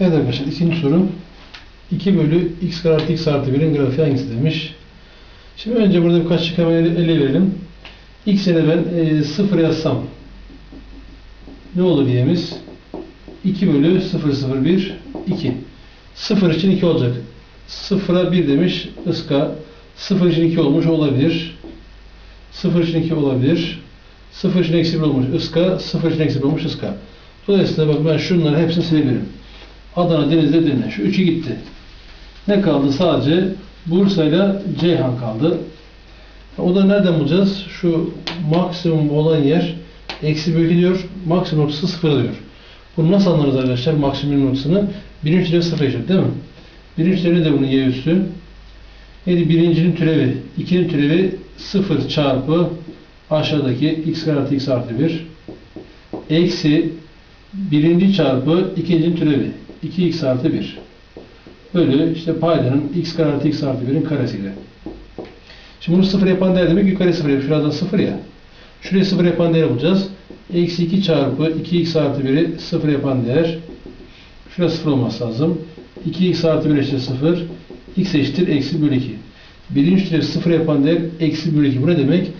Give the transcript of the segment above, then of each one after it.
Evet arkadaşlar ikinci soru. 2 bölü x kare artı x artı 1'in grafiği hangisi demiş. Şimdi önce burada birkaç çıkarma ele, verelim. X'e ben e, 0 yazsam ne olur diyemiz? 2 bölü 0 0 1 2. 0 için 2 olacak. 0'a 1 demiş ıska. 0 için 2 olmuş olabilir. 0 için 2 olabilir. 0 için eksi 1 olmuş ıska. 0 için eksi 1 olmuş ıska. Dolayısıyla bak ben şunları hepsini silebilirim. Adana, Denizli, Edirne. Şu üçü gitti. Ne kaldı? Sadece Bursa ile Ceyhan kaldı. O da nereden bulacağız? Şu maksimum olan yer eksi bölge diyor. Maksimum noktası sıfır diyor. Bunu nasıl anlarız arkadaşlar? Maksimum noktasını. Birinci türev sıfır eşit değil mi? Birinci türevi de bunun y üstü. Neydi? Birincinin türevi. ikinin türevi sıfır çarpı aşağıdaki x kare artı x artı 1 eksi birinci çarpı ikincinin türevi 2x artı 1 bölü işte paydanın x kare artı x artı 1'in karesiyle. Şimdi bunu sıfır yapan değer demek yukarı sıfır. Şuradan sıfır ya. Şuraya sıfır yapan değer bulacağız. Eksi 2 çarpı 2x artı 1'i sıfır yapan değer. Şurası sıfır olması lazım. 2x artı 1 eşittir sıfır. x eşittir eksi bölü 2. Birinci türev sıfır yapan değer eksi bölü 2. Bu ne demek?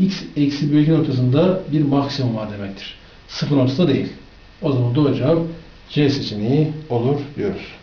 x eksi bölü 2 noktasında bir maksimum var demektir. Sıfır noktasında değil. O zaman doğru cevap C seçeneği olur diyoruz.